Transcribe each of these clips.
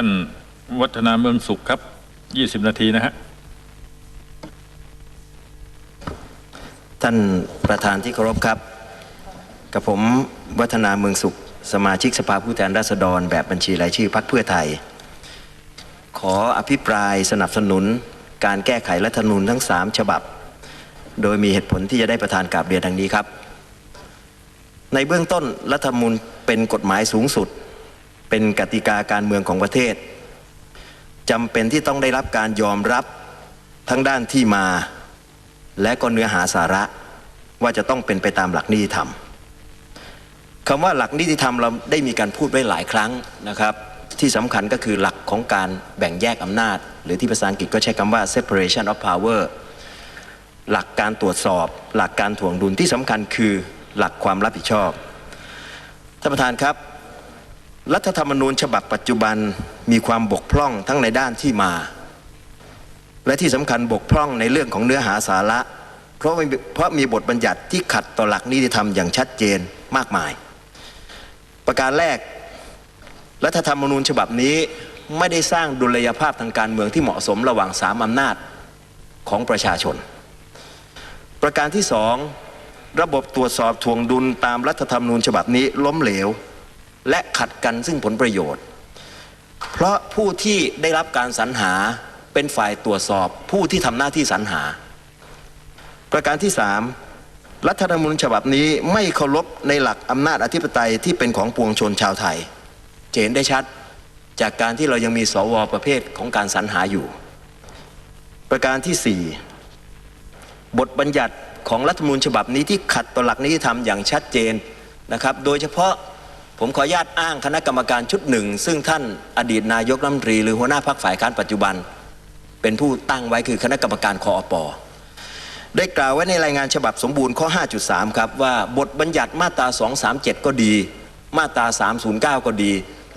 ท่านวัฒนาเมืองสุขครับ20นาทีนะฮะท่านประธานที่เคารพครับ กับผมวัฒนาเมืองสุข สมาชิกสภาผู้แทนราษฎร แบบบัญชีรายชื่อพรรคเพื่อไทย ขออภิปรายสนับสนุนการแก้ไขรัฐธรรมนูญทั้ง 3 ฉบับ โดยมีเหตุผลที่จะได้ประธานกราบเรียนดังนี้ครับ ในเบื้องต้นรัฐธรรมนูญเป็นกฎหมายสูงสุด เป็นกติกาการเมืองของประเทศจำเป็นที่ต้องได้รับการยอมรับทั้งด้านที่มา และก็เนื้อหาสาระว่าจะต้องเป็นไปตามหลักนิติธรรมคำว่าหลักนิติธรรมเราได้มีการพูดไว้หลายครั้งนะครับ ที่สำคัญก็คือหลักของการแบ่งแยกอำนาจ หรือที่ภาษาอังกฤษก็ใช้คำว่า separation of power หลักการตรวจสอบ หลักการถ่วงดุลที่สำคัญคือหลักความรับผิดชอบท่านประธานครับ รัฐธรรมนูญฉบับปัจจุบันมีความบกพร่องทั้งในด้านที่มา และที่สำคัญบกพร่องในเรื่องของเนื้อหาสาระ เพราะมีเพราะมีบทบัญญัติที่ขัดต่อหลักนิติธรรมอย่างชัดเจนมากมาย ประการแรก รัฐธรรมนูญฉบับนี้ไม่ได้สร้างดุลยภาพทางการเมืองที่เหมาะสมระหว่างสามอำนาจของประชาชน ประการที่สองระบบตรวจสอบทวงดุลตามรัฐธรรมนูญฉบับนี้ล้มเหลว และขัดกันซึ่งผลประโยชน์ เพราะผู้ที่ได้รับการสรรหาเป็นฝ่ายตรวจสอบผู้ที่ทำหน้าที่สรรหา ประการที่สามรัฐธรรมนูญฉบับนี้ไม่เคารพในหลักอำนาจอธิปไตยที่เป็นของปวงชนชาวไทยจะเห็นได้ชัดจากการที่เรายังมีสวประเภทของการสรรหาอยู่ ประการที่สี่บทบัญญัติของรัฐธรรมนูญฉบับนี้ที่ขัดต่อหลักนิติธรรมอย่างชัดเจนนะครับ โดยเฉพาะ ผมขออนุญาตอ้างคณะกรรมการชุดหนึ่ง ซึ่งท่านอดีตนายกรัฐมนตรี หรือหัวหน้าพรรคฝ่ายค้านปัจจุบัน เป็นผู้ตั้งไว้คือคณะกรรมการคออปได้กล่าวไว้ในรายงานฉบับสมบูรณ์ข้อ 5.3 ครับ ว่าบทบัญญัติมาตรา 237 ก็ดี มาตรา 309 ก็ดี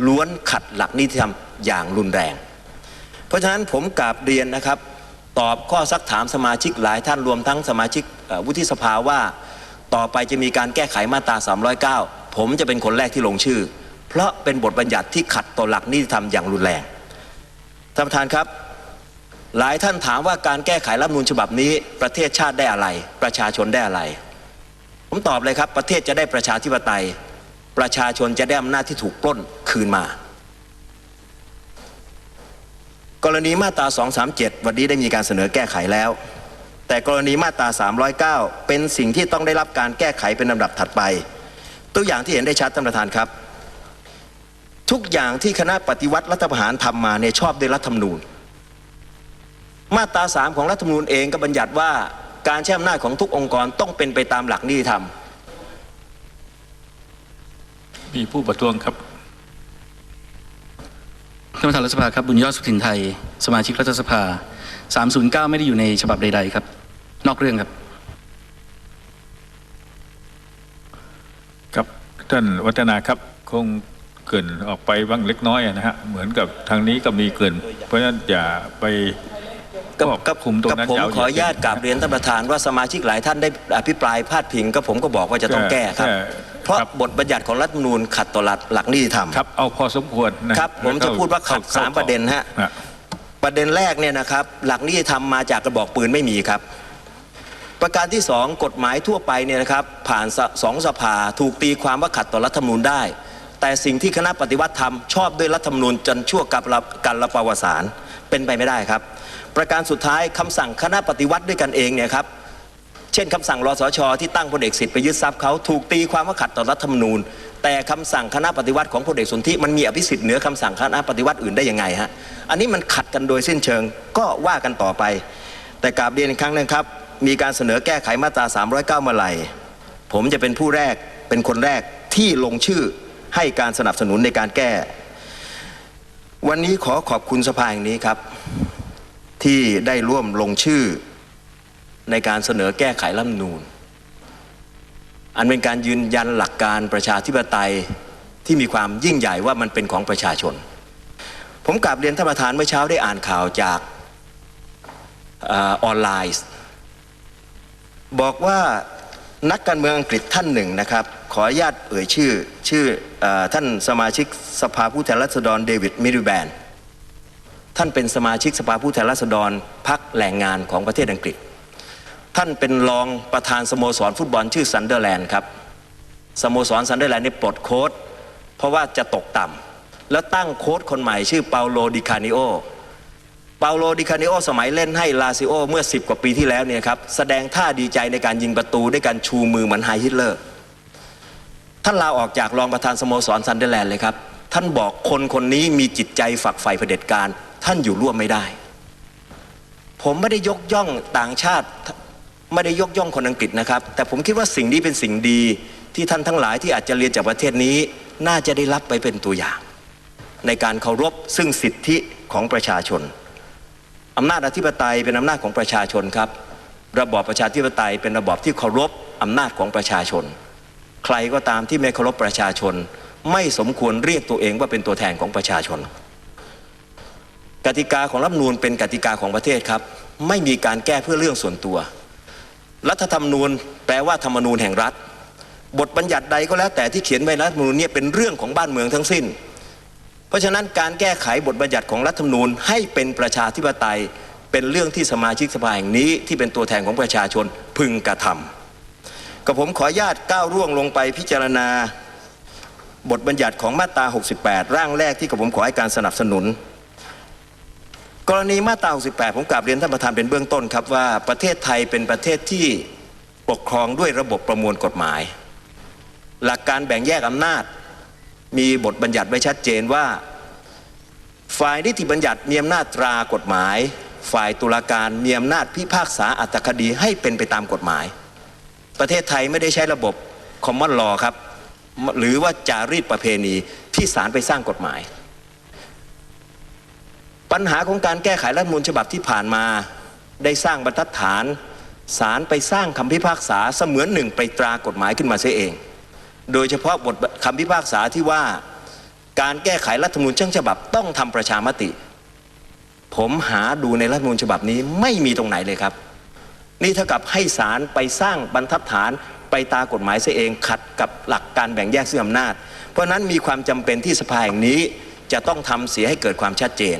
ล้วนขัดหลักนิติธรรมอย่างรุนแรง เพราะฉะนั้นผมกราบเรียนนะครับ ตอบข้อซักถามสมาชิกหลายท่านรวมทั้งสมาชิกวุฒิสภาว่า ต่อไปจะมีการแก้ไขมาตรา 309 ผมจะเป็นคนแรกที่ลงชื่อ เพราะเป็นบทบัญญัติที่ขัดต่อหลักนิติธรรมอย่างรุนแรงท่านประธานครับ หลายท่านถามว่าการแก้ไขรัฐมนูญฉบับนี้ประเทศชาติได้อะไร ประชาชนได้อะไร ผมตอบเลยครับ ประเทศจะได้ประชาธิปไตย ประชาชนจะได้อำนาจที่ถูกปล้นคืนมา กรณีมาตรา 237 วันนี้ได้มีการเสนอแก้ไขแล้วแต่กรณีมาตรา 309 เป็นสิ่งที่ต้องได้รับการแก้ไขเป็นลำดับถัดไป ตัวอย่างที่เห็นได้ชัดท่านประธานครับ ทุกอย่างที่คณะปฏิวัติรัฐประหารทำมาเนี่ยชอบด้วยรัฐธรรมนูญ มาตราสามของรัฐธรรมนูญเองก็บัญญัติว่าการใช้อำนาจของทุกองค์กรต้องเป็นไปตามหลักนิติธรรม มีผู้ประท้วงครับท่านประธานรัฐสภาครับบุญยอดสุขินไทย สมาชิกรัฐสภา 309 ไม่ได้อยู่ในฉบับใด ๆ ครับ นอกเรื่องครับ ท่านวัฒนาครับคงเกรินออกไปบ้างเล็กน้อยนะฮะเหมือนกับทางนี้ก็มีเกริน เพราะฉะนั้นอย่าไปกับควบกับคุมตรงกับนั้นผมยาวขออนุญาตกราบเรียนท่านประธานว่าสมาชิกหลายท่านได้อภิปรายพาดพิงก็ผมก็บอกว่าจะต้องแก้ครับ เพราะบทบัญญัติของรัฐธรรมนูญขัดต่อหลักหลักนิติธรรมครับเอาพอสมควรนะครับผมจะพูดว่าขัดข้สามประเด็นฮะฮะประเด็นแรกเนี่ยนะครับหลักนิติธรรมมาจากกระบอกปืนไม่มีครับ ประการที่สองกฎหมายทั่วไปเนี่ยนะครับผ่านสสองสภาถูกตีความว่าขัดต่อรัฐธรรมนูญได้ แต่สิ่งที่คณะปฏิวัติทำชอบด้วยรัฐธรรมนูญจนชั่วกับการละปวสารเป็นไปไม่ได้ครับ ประการสุดท้ายคำสั่งคณะปฏิวัติด้วยกันเองเนี่ยครับเช่นคำสั่งรสช ที่ตั้งพลเอกสิทธิ์ไปยึดทรัพย์เขาถูกตีความว่าขัดต่อรัฐธรรมนูญ แต่คำสั่งคณะปฏิวัติของพลเอกสนธิมันมีอภิสิทธิ์เหนือคำสั่งคณะปฏิวัติอื่นได้ยังไงฮะอันนี้มันขัดกันโดยสิ้นเชิงก็ว่ากันต่อไป แต่กราบเรียนอีกครั้งนึงครับ มีการเสนอแก้ไขมาตรา 309 เมื่อไหร่ผมจะเป็นผู้แรกเป็นคนแรกที่ลงชื่อให้การสนับสนุนในการแก้ วันนี้ขอขอบคุณสภาแห่งนี้ครับ ที่ได้ร่วมลงชื่อ ในการเสนอแก้ไขรัฐธรรมนูญอันเป็นการยืนยันหลักการประชาธิปไตยที่มีความยิ่งใหญ่ว่ามันเป็นของประชาชน ผมกลับเรียนท่านประธานเมื่อเช้าได้อ่านข่าวจากออนไลน์ บอกว่านักการเมืองอังกฤษท่านหนึ่งนะครับ ขออนุญาตเอ่ยชื่อชื่ออท่านสมาชิกสภาผู้แทนราษฎรเดวิดมิริแบนท่านเป็นสมาชิกสภาผู้แทนราษฎรพักแรงงานของประเทศอังกฤษ ท่านเป็นรองประธานสโมสรฟุตบอลชื่อซันเดอร์แลนด์ครับสโมสรซันเดอร์แลนด์นี่ปลดโค้ดเพราะว่าจะตกต่ำแล้วตั้งโค้ดคนใหม่ชื่อเปาโลดิคานิโอ เปาโลดิคาเนโอสมัยเล่นให้ลาซิโอเมื่อ 10 กว่าปีที่แล้วเนี่ยครับแสดงท่าดีใจในการยิงประตูด้วยการชูมือเหมือนไฮฮิตเลอร์ ท่านลาออกจากรองประธานสโมสรซันเดอร์แลนด์เลยครับ ท่านบอกคนคนนี้มีจิตใจฝักใฝ่เผด็จการ ท่านอยู่ร่วมไม่ได้ ผมไม่ได้ยกย่องต่างชาติไม่ได้ยกย่องคนอังกฤษนะครับ แต่ผมคิดว่าสิ่งนี้เป็นสิ่งดีที่ท่านทั้งหลายที่อาจจะเรียนจากประเทศนี้ น่าจะได้รับไปเป็นตัวอย่าง ในการเคารพซึ่งสิทธิของประชาชน อำนาจอธิปไตยเป็นอำนาจของประชาชนครับ ระบอบประชาธิปไตยเป็นระบอบที่เคารพอำนาจของประชาชน ใครก็ตามที่ไม่เคารพประชาชน ไม่สมควรเรียกตัวเองว่าเป็นตัวแทนของประชาชน กติกาของรัฐมนูญเป็นกติกาของประเทศครับ ไม่มีการแก้เพื่อเรื่องส่วนตัว รัฐธรรมนูญแปลว่าธรรมนูญแห่งรัฐ บทบัญญัติใดก็แล้วแต่ที่เขียนไว้ในรัฐมนูญเนี่ยเป็นเรื่องของบ้านเมืองทั้งสิ้น เพราะฉะนั้นการแก้ไขบทบัญญัติของรัฐธรรมนูญให้เป็นประชาธิปไตย เป็นเรื่องที่สมาชิกสภาแห่งนี้ที่เป็นตัวแทนของประชาชนพึงกระทำกับผมขออนุญาตก้าวร่วงลงไปพิจารณา บทบัญญัติของมาตรา 68 ร่างแรกที่กับผมขอให้การสนับสนุน กรณีมาตรา 68 ผมกราบเรียนท่านประธานเป็นเบื้องต้นครับว่าประเทศไทยเป็นประเทศที่ปกครองด้วยระบบประมวลกฎหมาย หลักการแบ่งแยกอำนาจ มีบทบัญญัติไว้ชัดเจนว่า ฝ่ายนิติบัญญัติมีอำนาจตรากฎหมาย ฝ่ายตุลาการมีอำนาจพิพากษาอัตคดีให้เป็นไปตามกฎหมาย ประเทศไทยไม่ได้ใช้ระบบคอมมอนลอครับ หรือว่าจารีตประเพณีที่ศาลไปสร้างกฎหมาย ปัญหาของการแก้ไขรัฐมนูญฉบับที่ผ่านมา ได้สร้างบรรทัดฐานศาลไปสร้างคำพิพากษาเสมือนหนึ่งไปตรากฎหมายขึ้นมาเสียเอง โดยเฉพาะบทคำพิพากษาที่ว่าการแก้ไขรัฐธรรมนูญช่างฉบับต้องทำประชามติ ผมหาดูในรัฐธรรมนูญฉบับนี้ไม่มีตรงไหนเลยครับ นี่เท่ากับให้ศาลไปสร้างบรรทัดฐานไปตากฎหมายเสียเองขัดกับหลักการแบ่งแยกซึ่งอำนาจ เพราะฉะนั้นมีความจำเป็นที่สภาแห่งนี้จะต้องทำเสียให้เกิดความชัดเจน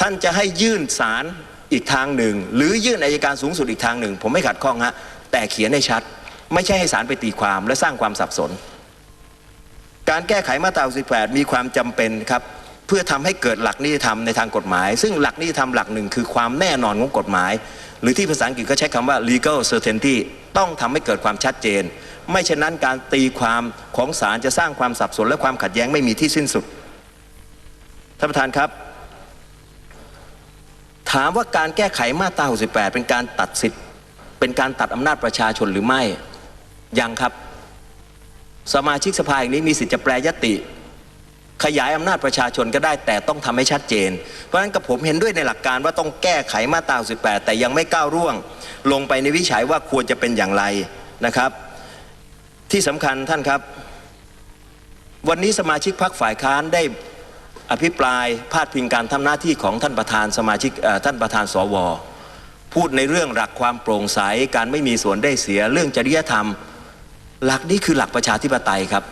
ท่านจะให้ยื่นศาลอีกทางหนึ่ง หรือยื่นอายการสูงสุดอีกทางหนึ่ง ผมไม่ขัดข้องฮะแต่เขียนให้ชัด ไม่ใช่ให้ศาลไปตีความและสร้างความสับสน การแก้ไขมาตรา18มีความจำเป็นครับเพื่อทำให้เกิดหลักนิติธรรมในทางกฎหมาย ซึ่งหลักนิติธรรมหลักหนึ่งคือความแน่นอนของกฎหมาย หรือที่ภาษาอังกฤษก็ใช้คำว่า legal certainty ต้องทำให้เกิดความชัดเจน ไม่เช่นนั้นการตีความของศาลจะสร้างความสับสนและความขัดแย้งไม่มีที่สิ้นสุดท่านประธานครับ ถามว่าการแก้ไขมาตรา 68 เป็นการตัดสิทธิ์ เป็นการตัดอำนาจประชาชนหรือไม่ ยังครับ สมาชิกสภาแห่งนี้มีสิทธิ์จะแปรยติ ขยายอำนาจประชาชนก็ได้แต่ต้องทำให้ชัดเจน เพราะฉะนั้นกับผมเห็นด้วยในหลักการว่าต้องแก้ไขมาตรา18แต่ยังไม่ก้าวร่วง ลงไปในวิจัยว่าควรจะเป็นอย่างไรนะครับ ที่สำคัญท่านครับ วันนี้สมาชิกพรรคฝ่ายค้านได้อภิปรายพาดพิงการทำหน้าที่ของท่านประธานสมาชิกท่านประธานสวพูดในเรื่องหลักความโปร่งใส การไม่มีส่วนได้เสียเรื่องจริยธรรม หลักนี้คือหลักประชาธิปไตยครับ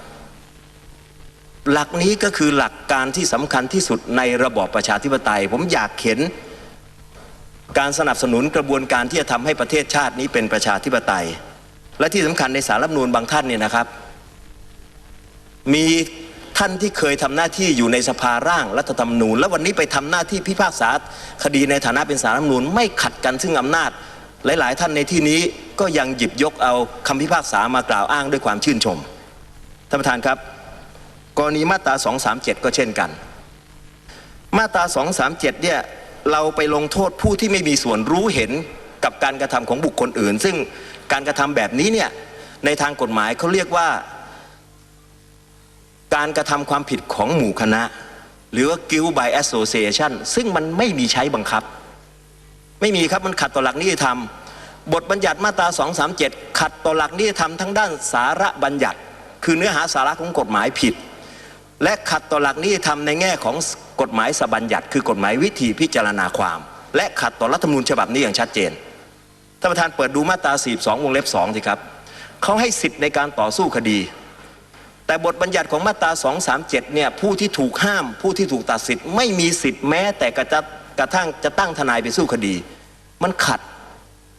หลักนี้ก็คือหลักการที่สำคัญที่สุดในระบอบประชาธิปไตย ผมอยากเห็นการสนับสนุนกระบวนการที่จะทำให้ประเทศชาตินี้เป็นประชาธิปไตย และที่สำคัญในสารรัฐมนูญบางท่านเนี่ยนะครับ มีท่านที่เคยทำหน้าที่อยู่ในสภาร่างรัฐธรรมนูญ และวันนี้ไปทำหน้าที่พิพากษาคดีในฐานะเป็นสารรัฐธรรมนูญไม่ขัดกันซึ่งอำนาจ หลาย ๆ ท่านในที่นี้ก็ยังหยิบยกเอาคำพิพากษามากล่าวอ้างด้วยความชื่นชม ท่านประธานครับ กรณีมาตรา 237 ก็เช่นกัน มาตรา 237 เนี่ยเราไปลงโทษผู้ที่ไม่มีส่วนรู้เห็นกับการกระทำของบุคคลอื่น ซึ่งการกระทำแบบนี้เนี่ยในทางกฎหมายเขาเรียกว่า การกระทำความผิดของหมู่คณะ หรือว่า guilt by association ซึ่งมันไม่มีใช้บังคับ ไม่มีครับมันขัดต่อหลักนิติธรรม บทบัญญัติมาตรา 237 ขัดต่อหลักนิติธรรมทั้งด้านสาระบัญญัติ คือเนื้อหาสาระของกฎหมายผิด และขัดต่อหลักนิติธรรมในแง่ของกฎหมายสบัญญัติ คือกฎหมายวิธีพิจารณาความ และขัดต่อรัฐธรรมนูญฉบับนี้อย่างชัดเจนท่านประธานเปิดดูมาตรา 42 วงเล็บ2สิครับเขาให้สิทธิ์ในการต่อสู้คดีแต่บทบัญญัติของมาตรา 237 เนี่ยผู้ที่ถูกห้าม ผู้ที่ถูกตัดสิทธิ์ไม่มีสิทธิ์แม้แต่กระจะ กระทั่งจะตั้งทนายไปสู้คดี มันขัด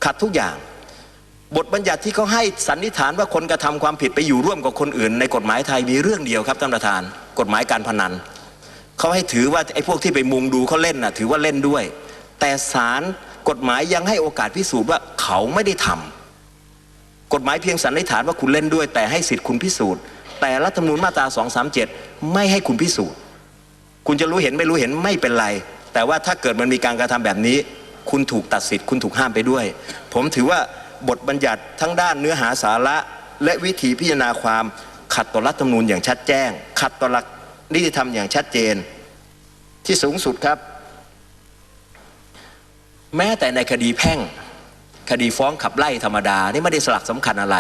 ขัดทุกอย่าง บทบัญญัติที่เขาให้สันนิษฐานว่าคนกระทำความผิดไปอยู่ร่วมกับคนอื่น ในกฎหมายไทยมีเรื่องเดียวครับท่านประธาน กฎหมายการพนันเขาให้ถือว่าไอ้พวกที่ไปมุงดูเขาเล่นน่ะถือว่าเล่นด้วย แต่ศาลกฎหมายยังให้โอกาสพิสูจน์ว่าเขาไม่ได้ทำกฎหมายเพียงสันนิษฐานว่าคุณเล่นด้วย แต่ให้สิทธิ์คุณพิสูจน์ แต่รัฐธรรมนูญมาตรา 237 ไม่ให้คุณพิสูจน์ คุณจะรู้เห็นไม่รู้เห็นไม่เป็นไร แต่ว่าถ้าเกิดมันมีการกระทำแบบนี้ คุณถูกตัดสิทธิ์คุณถูกห้ามไปด้วย ผมถือว่าบทบัญญัติทั้งด้านเนื้อหาสาระ และวิธีพิจารณาความขัดต่อรัฐธรรมนูญอย่างชัดแจ้ง ขัดต่อหลักนิติธรรมอย่างชัดเจน ที่สูงสุดครับ แม้แต่ในคดีแพ่ง คดีฟ้องขับไล่ธรรมดา นี่ไม่ได้สลักสำคัญอะไร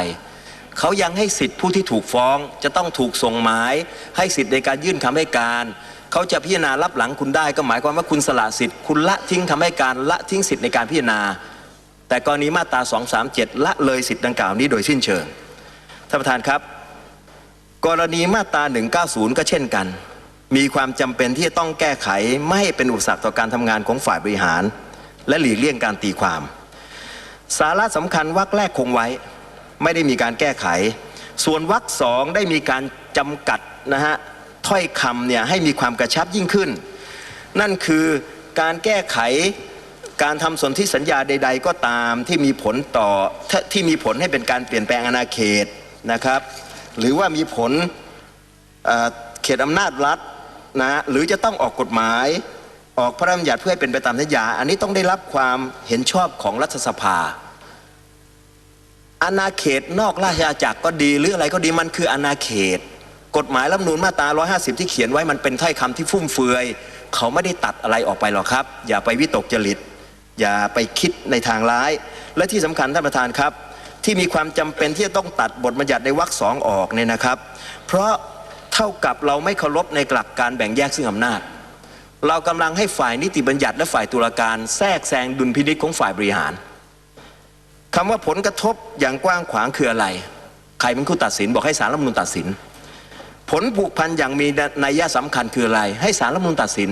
เขายังให้สิทธิผู้ที่ถูกฟ้องจะต้องถูกส่งหมาย ให้สิทธิ์ในการยื่นคำให้การ เขาจะพิจารณารับหลังคุณได้ ก็หมายความว่าคุณสละสิทธิ์คุณละทิ้งคำให้การละทิ้งสิทธิ์ในการพิจารณา แต่กรณีมาตรา237 ละเลยสิทธิ์ดังกล่าวนี้โดยสิ้นเชิงท่านประธานครับ กรณีมาตรา190 ก็เช่นกัน มีความจำเป็นที่จะต้องแก้ไขไม่ให้เป็นอุปสรรคต่อการทำงานของฝ่ายบริหาร และหลีกเลี่ยงการตีความ สาระสำคัญวรรคแรกคงไว้ ไม่ได้มีการแก้ไข ส่วนวรรคสองได้มีการจำกัดนะฮะ ถ้อยคำเนี่ยให้มีความกระชับยิ่งขึ้น นั่นคือการแก้ไขการทำสนธิสัญญาใด ๆ ก็ตามที่มีผลต่อทที่มีผลให้เป็นการเปลี่ยนแปลงอาณาเขตนะครับ หรือว่ามีผลเเขตอำนาจรัฐนะหรือจะต้องออกกฎหมายออกพระราชบัญญัติเพื่อให้เป็นไปตามสัญญา อันนี้ต้องได้รับความเห็นชอบของรัฐสภา อาณาเขตนอกราชอาณาจักรก็ดีหรืออะไรก็ดีมันคืออาณาเขต กฎหมายรัฐธรรมนูญมาตรา 150 ที่เขียนไว้มันเป็นถ้อยคำที่ฟุ่มเฟือย เขาไม่ได้ตัดอะไรออกไปหรอกครับ อย่าไปวิตกจริต อย่าไปคิดในทางร้าย และที่สำคัญท่านประธานครับ ที่มีความจำเป็นที่จะต้องตัดบทบัญญัติในวรรคสองออกเนี่ยนะครับ เพราะเท่ากับเราไม่เคารพในหลักการแบ่งแยกซึ่งอำนาจ เรากำลังให้ฝ่ายนิติบัญญัติและฝ่ายตุลาการแทรกแซงดุลพินิจของฝ่ายบริหารคำว่าผลกระทบอย่างกว้างขวางคืออะไร ใครเป็นผู้ตัดสินบอกให้สารรัฐมนูญตัดสิน ผลผูกพันอย่างมีนัยยะสำคัญคืออะไร ให้สารรัฐมนูญตัดสิน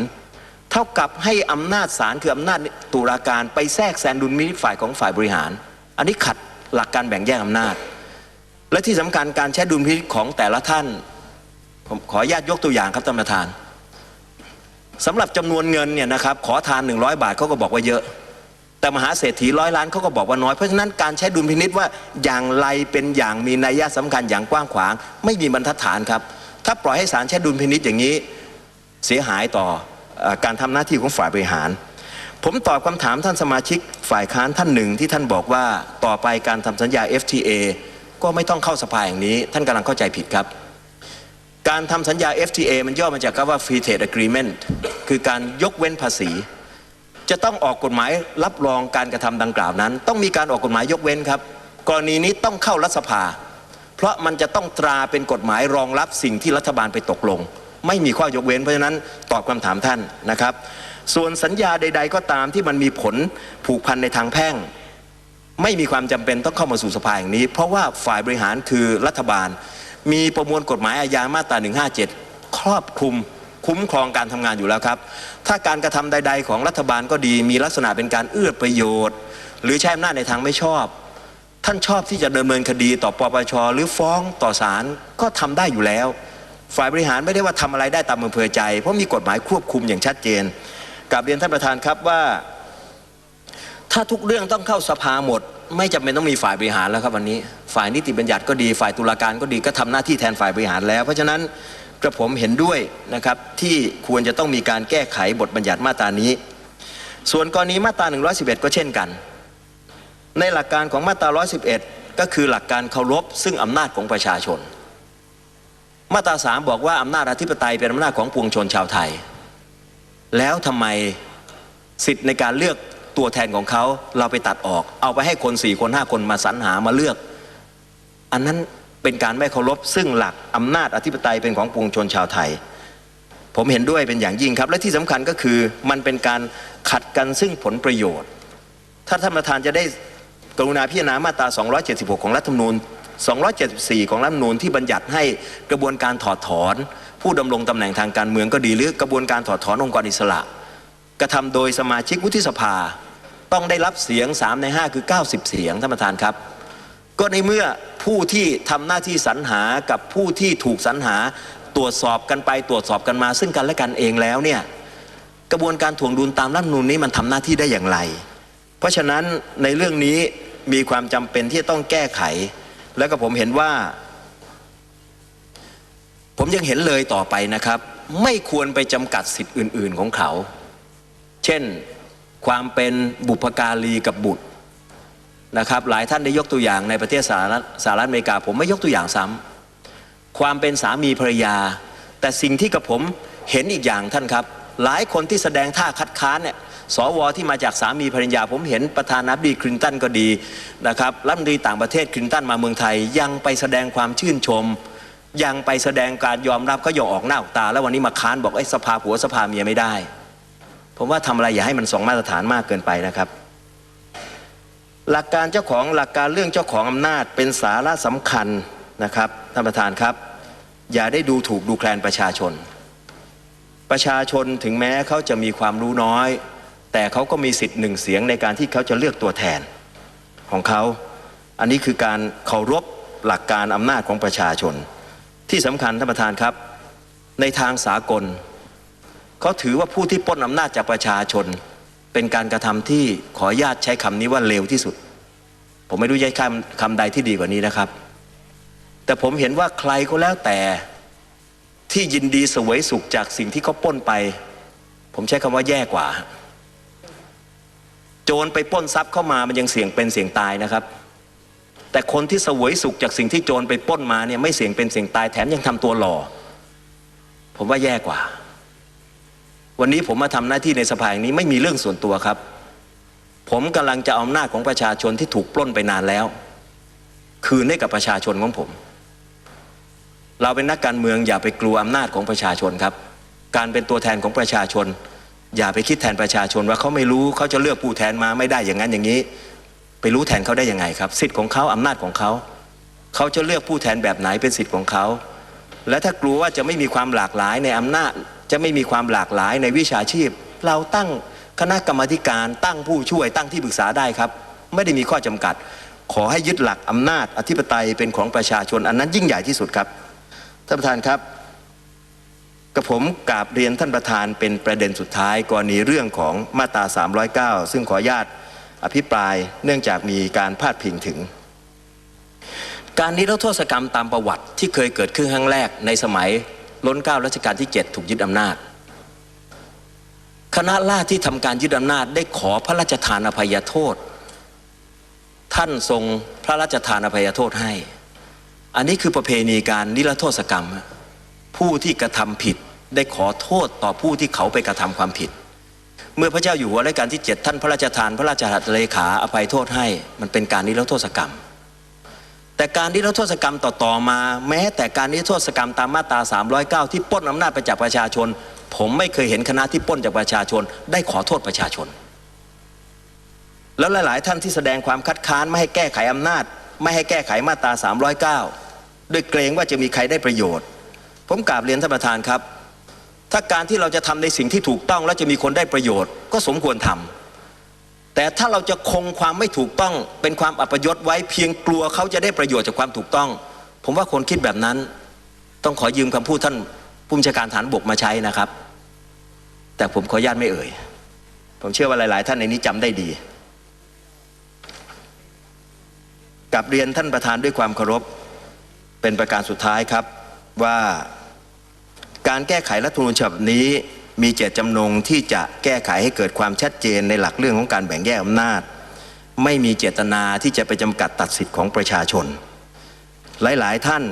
เท่ากับให้อำนาจศาลคืออำนาจตุลาการไปแทรกแซงดุลพินิจฝ่ายของฝ่ายบริหาร อันนี้ขัดหลักการแบ่งแยกอำนาจ และที่สำคัญการใช้ดุลพินิจของแต่ละท่าน ผมขออนุญาตยกตัวอย่างครับท่านประธานสำหรับจำนวนเงินเนี่ยนะครับขอทาน 100 บาทเขาก็บอกว่าเยอะ แต่มหาเศรษฐีร้อยล้านเขาก็บอกว่าน้อยเพราะฉะนั้นการใช้ดุลพินิษว่าอย่างไรเป็นอย่างมีนัยยะสำคัญอย่างกว้างขวาง ไม่มีบรรทัดฐานครับ ถ้าปล่อยให้ศาลใช้ดุลพินิษอย่างนี้เสียหายต่อออการทำหน้าที่ของฝ่ายบริหาร ผมตอบคำถามท่านสมาชิกฝ่ายค้านท่านหนึ่งที่ท่านบอกว่าต่อไปการทำสัญญา FTA ก็ไม่ต้องเข้าสภาอย่างนี้ ท่านกำลังเข้าใจผิดครับ การทำสัญญา FTA มันย่อมาจากคำว่า Free Trade Agreement คือการยกเว้นภาษี จะต้องออกกฎหมายรับรองการกระทำดังกล่าวนั้น ต้องมีการออกกฎหมายยกเว้นครับ กรณีนี้ต้องเข้ารัฐสภา เพราะมันจะต้องตราเป็นกฎหมายรองรับสิ่งที่รัฐบาลไปตกลง ไม่มีข้อยกเว้นเพราะฉะนั้นตอบคำถามท่านนะครับ ส่วนสัญญาใด ๆ ก็ตามที่มันมีผลผูกพันในทางแพ่ง ไม่มีความจำเป็นต้องเข้ามาสู่สภาอย่างนี้ เพราะว่าฝ่ายบริหารคือรัฐบาล มีประมวลกฎหมายอาญามาตรา 157 ครอบคลุมคุ้มครองการทำงานอยู่แล้วครับ ถ้าการกระทำใด ๆ ของรัฐบาลก็ดี มีลักษณะเป็นการเอื้อประโยชน์ หรือใช้อำนาจในทางไม่ชอบ ท่านชอบที่จะดำเนินคดีต่อปปชหรือฟ้องต่อศาลก็ทำได้อยู่แล้ว ฝ่ายบริหารไม่ได้ว่าทำอะไรได้ตามอำเภอใจ เพราะมีกฎหมายควบคุมอย่างชัดเจนกราบเรียนท่านประธานครับว่า ถ้าทุกเรื่องต้องเข้าสภาหมด ไม่จำเป็นต้องมีฝ่ายบริหารแล้วครับวันนี้ ฝ่ายนิติบัญญัติก็ดีฝ่ายตุลาการก็ดีก็ทำหน้าที่แทนฝ่ายบริหารแล้ว เพราะฉะนั้นกระผมเห็นด้วยนะครับที่ควรจะต้องมีการแก้ไขบทบัญญัติมาตรานี้ ส่วนกรณีมาตรา111 ก็เช่นกัน ในหลักการของมาตรา 111 ก็คือหลักการเคารพซึ่งอำนาจของประชาชน มาตรา3บอกว่าอำนาจอธิปไตยเป็นอำนาจของปวงชนชาวไทย แล้วทำไมสิทธิ์ในการเลือกตัวแทนของเขาเราไปตัดออก เอาไปให้คนสี่คนห้าคนมาสรรหามาเลือก อันนั้นเป็นการไม่เคารพซึ่งหลักอำนาจอธิปไตยเป็นของปวงชนชาวไทย ผมเห็นด้วยเป็นอย่างยิ่งครับ และที่สำคัญก็คือมันเป็นการขัดกันซึ่งผลประโยชน์ ถ้าท่านประธานจะได้ กรุณาพิจารณามาตรา 276 ของรัฐธรรมนูญ 274 ของรัฐธรรมนูญที่บัญญัติให้กระบวนการถอดถอน ผู้ดำรงตำแหน่งทางการเมืองก็ดีหรือกระบวนการถอดถอนองค์กรอิสระ กระทำโดยสมาชิกวุฒิสภา ต้องได้รับเสียง 3 ใน 5 คือ 90 เสียงท่านประธานครับ ก็ในเมื่อผู้ที่ทำหน้าที่สรรหากับผู้ที่ถูกสรรหาตรวจสอบกันไปตรวจสอบกันมาซึ่งกันและกันเองแล้วเนี่ยกระบวนการถ่วงดุลตามรัฐธรรมนูญนี้มันทำหน้าที่ได้อย่างไร เพราะฉะนั้นในเรื่องนี้ มีความจำเป็นที่จะต้องแก้ไข แล้วก็ผมเห็นว่า ผมยังเห็นเลยต่อไปนะครับ ไม่ควรไปจำกัดสิทธิ์อื่น ๆของเขา เช่นความเป็นบุพการีกับบุตรนะครับ หลายท่านได้ยกตัวอย่างในประเทศสหรัฐสหรัฐอเมริกา ผมไม่ยกตัวอย่างซ้ำความเป็นสามีภรรยา แต่สิ่งที่กับผมเห็นอีกอย่างท่านครับ หลายคนที่แสดงท่าคัดค้านเนี่ย สวที่มาจากสามีภรรยาผมเห็นประธานาธิบดีคลินตันก็ดีนะครับรัฐมนตรีต่างประเทศคลินตันมาเมืองไทย ยังไปแสดงความชื่นชม ยังไปแสดงการยอมรับเขาอย่าออกหน้าออกตา แล้ววันนี้มาค้านบอกไอ้สภาผัวสภาเมียไม่ได้ ผมว่าทำอะไรอย่าให้มันสองมาตรฐานมากเกินไปนะครับหลักการเจ้าของหลักการเรื่องเจ้าของอำนาจเป็นสาระสำคัญนะครับท่านประธานครับ อย่าได้ดูถูกดูแคลนประชาชน ประชาชนถึงแม้เขาจะมีความรู้น้อย แต่เขาก็มีสิทธิ์หนึ่งเสียงในการที่เขาจะเลือกตัวแทนของเขา อันนี้คือการเคารพหลักการอำนาจของประชาชน ที่สำคัญท่านประธานครับ ในทางสากลเขาถือว่าผู้ที่ปล้นอำนาจจากประชาชน เป็นการกระทำที่ขออนุญาตใช้คำนี้ว่าเลวที่สุด ผมไม่รู้ใช้คำคำใดที่ดีกว่านี้นะครับ แต่ผมเห็นว่าใครก็แล้วแต่ที่ยินดีสวยสุขจากสิ่งที่เขาปล้นไป ผมใช้คำว่าแย่กว่า โจรไปปล้นทรัพย์เข้ามามันยังเสี่ยงเป็นเสี่ยงตายนะครับ แต่คนที่สวยสุขจากสิ่งที่โจรไปปล้นมาเนี่ยไม่เสี่ยงเป็นเสี่ยงตายแถมยังทำตัวหล่อ ผมว่าแย่กว่า วันนี้ผมมาทำหน้าที่ในสภาแห่งนี้ไม่มีเรื่องส่วนตัวครับ ผมกำลังจะเอาอำนาจของประชาชนที่ถูกปล้นไปนานแล้ว คืนให้กับประชาชนของผม เราเป็นนักการเมืองอย่าไปกลัวอำนาจของประชาชนครับ การเป็นตัวแทนของประชาชน อย่าไปคิดแทนประชาชนว่าเขาไม่รู้เขาจะเลือกผู้แทนมาไม่ได้อย่างนั้นอย่างนี้ ไปรู้แทนเขาได้ยังไงครับ สิทธิ์ของเขาอำนาจของเขาเขาจะเลือกผู้แทนแบบไหนเป็นสิทธิ์ของเขาและถ้ากลัวว่าจะไม่มีความหลากหลายในอำนาจจะไม่มีความหลากหลายในวิชาชีพ เราตั้งคณะกรรมการตั้งผู้ช่วยตั้งที่ปรึกษาได้ครับ ไม่ได้มีข้อจำกัด ขอให้ยึดหลักอำนาจอธิปไตยเป็นของประชาชนอันนั้นยิ่งใหญ่ที่สุดครับท่านประธานครับ กับผมกราบเรียนท่านประธานเป็นประเด็นสุดท้ายกรณีเรื่องของมาตรา 309 ซึ่งขออนุญาตอภิปรายเนื่องจากมีการพาดพิงถึง การนิรโทษกรรมตามประวัติที่เคยเกิดขึ้นครั้งแรกในสมัยล้นเก้ารัชกาลที่ 7 ถูกยึดอำนาจ คณะล่าที่ทำการยึดอำนาจได้ขอพระราชทานอภัยโทษ ท่านทรงพระราชทานอภัยโทษให้ อันนี้คือประเพณีการนิรโทษกรรม ผู้ที่กระทำผิด ได้ขอโทษต่อผู้ที่เขาไปกระทำความผิด เมื่อพระเจ้าอยู่หัวรัชกาลที่ 7 ท่านพระราชทานพระราชหัตถเลขาอภัยโทษให้มันเป็นการนิรโทษกรรม แต่การนิรโทษกรรมต่อๆมา แม้แต่การนิรโทษกรรมตามมาตรา309 ที่ปล้นอำนาจไปจากประชาชน ผมไม่เคยเห็นคณะที่ปล้นจากประชาชน ได้ขอโทษประชาชน แล้วหลายๆ ท่านที่แสดงความคัดค้านไม่ให้แก้ไขอำนาจ ไม่ให้แก้ไขมาตรา309โดยเกรงว่าจะมีใครได้ประโยชน์ ผมกราบเรียนท่านประธานครับ ถ้าการที่เราจะทำในสิ่งที่ถูกต้องและจะมีคนได้ประโยชน์ ก็สมควรทำแต่ถ้าเราจะคงความไม่ถูกต้องเป็นความอัปยศไว้เพียงกลัวเขาจะได้ประโยชน์จากความถูกต้อง ผมว่าคนคิดแบบนั้น ต้องขอยืมคำพูดท่านผู้บัญชาการฐานบกมาใช้นะครับ แต่ผมขออนุญาตไม่เอ่ย ผมเชื่อว่าหลาย ๆ ท่านในนี้จำได้ดีกับเรียนท่านประธานด้วยความเคารพเป็นประการสุดท้ายครับว่า การแก้ไขรัฐธรรมนูญฉบับนี้มีเจตจำนงที่จะแก้ไขให้เกิดความชัดเจนในหลักเรื่องของการแบ่งแยกอำนาจ ไม่มีเจตนาที่จะไปจำกัดตัดสิทธิ์ของประชาชน หลายๆท่าน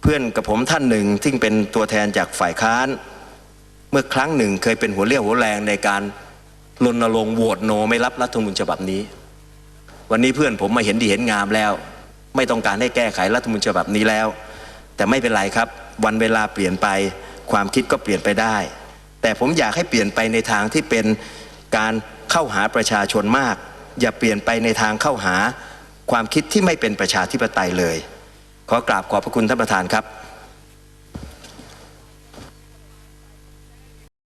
เพื่อนกับผมท่านหนึ่งที่เป็นตัวแทนจากฝ่ายค้าน เมื่อครั้งหนึ่งเคยเป็นหัวเรี่ยวหัวแรงในการรณรงค์โหวตโนไม่รับรัฐธรรมนูญฉบับนี้ วันนี้เพื่อนผมมาเห็นดีเห็นงามแล้ว ไม่ต้องการให้แก้ไขรัฐธรรมนูญฉบับนี้แล้ว แต่ไม่เป็นไรครับ วันเวลาเปลี่ยนไป ความคิดก็เปลี่ยนไปได้ แต่ผมอยากให้เปลี่ยนไปในทางที่เป็นการเข้าหาประชาชนมาก อย่าเปลี่ยนไปในทางเข้าหาความคิดที่ไม่เป็นประชาธิปไตยเลย ขอกราบขอบพระคุณท่านประธานครับ